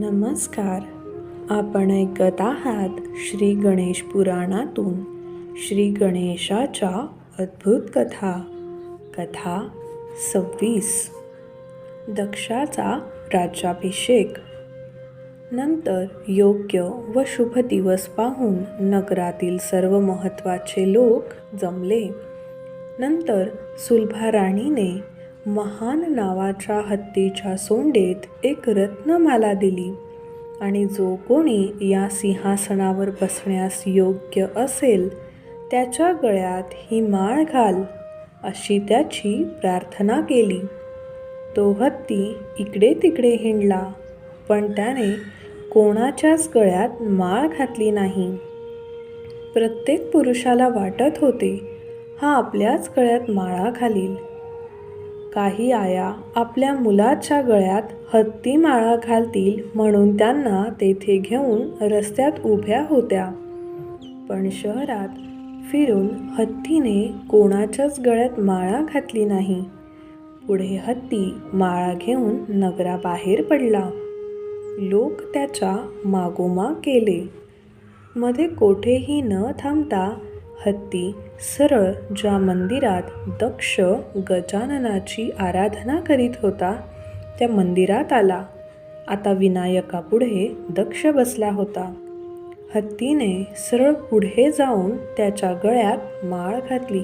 नमस्कार. आपण ऐकत आहात श्री गणेश पुराणातून श्री गणेशाच्या अद्भुत कथा. कथा सव्वीस. दक्षाचा राज्याभिषेक. नंतर योग्य व शुभ दिवस पाहून नगरातील सर्व महत्त्वाचे लोक जमले. नंतर सुलभा राणीने महान नावाच्या हत्तीच्या सोंडेत एक रत्नमाला दिली. आणि जो कोणी या सिंहासनावर बसण्यास योग्य असेल त्याच्या गळ्यात ही माळ घाल अशी त्याची प्रार्थना केली. तो हत्ती इकडे तिकडे हिंडला पण त्याने कोणाच्याच गळ्यात माळ घातली नाही. प्रत्येक पुरुषाला वाटत होते हा आपल्याच गळ्यात माळा घालील. काही आया आपल्या मुलाच्या गळ्यात हत्ती माळा घालतील म्हणून त्यांना तेथे घेऊन रस्त्यात उभ्या होत्या. पण शहरात फिरून हत्तीने कोणाच्याच गळ्यात माळा घातली नाही. पुढे हत्ती माळा घेऊन नगराबाहेर पडला. लोक त्याच्या मागोमाग केले मध्ये कोठेही न थांबता हत्ती सरळ ज्या मंदिरात दक्ष गजाननाची आराधना करीत होता त्या मंदिरात आला. आता विनायकापुढे दक्ष बसला होता. हत्तीने सरळ पुढे जाऊन त्याच्या गळ्यात माळ घातली.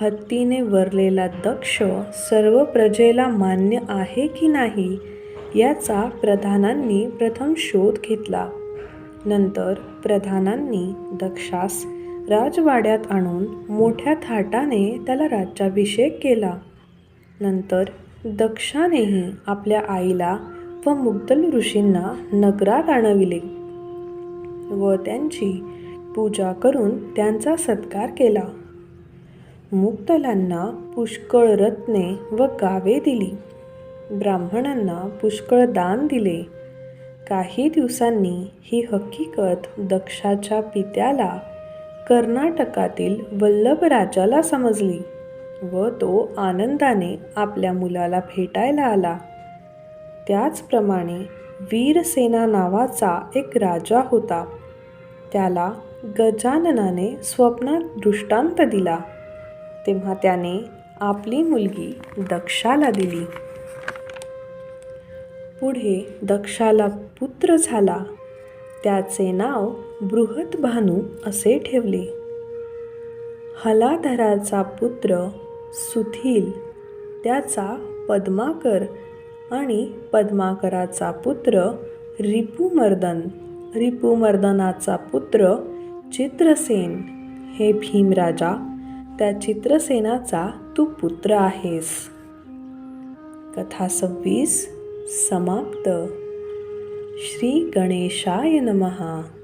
हत्तीने वरलेला दक्ष सर्व प्रजेला मान्य आहे की नाही याचा प्रधानांनी प्रथम शोध घेतला. नंतर प्रधानांनी दक्षास राजवाड्यात आणून मोठ्या थाटाने त्याला राज्याभिषेक केला. नंतर दक्षानेही आपल्या आईला व मुग्दल ऋषींना नगरात आणविले व त्यांची पूजा करून त्यांचा सत्कार केला. मुक्तलांना पुष्कळ रत्ने व गावे दिली. ब्राह्मणांना पुष्कळ दान दिले. काही दिवसांनी ही हकीकत दक्षाच्या पित्याला कर्नाटकातील वल्लभ राजाला समजली व तो आनंदाने आपल्या मुलाला भेटायला आला. त्याचप्रमाणे वीरसेना नावाचा एक राजा होता. त्याला गजाननाने स्वप्नात दृष्टांत दिला. तेव्हा त्याने आपली मुलगी दक्षाला दिली. पुढे दक्षाला पुत्र झाला. त्याचे नाव बृहतभानू असे ठेवले. हलाधराचा पुत्र सुथील त्याचा पद्माकर आणि पद्माकराचा पुत्र रिपुमर्दन रिपुमर्दनाचा पुत्र चित्रसेन. हे भीमराजा त्या चित्रसेनाचा तू पुत्र आहेस. कथा सव्वीस समाप्त. श्री गणेशाय नमहा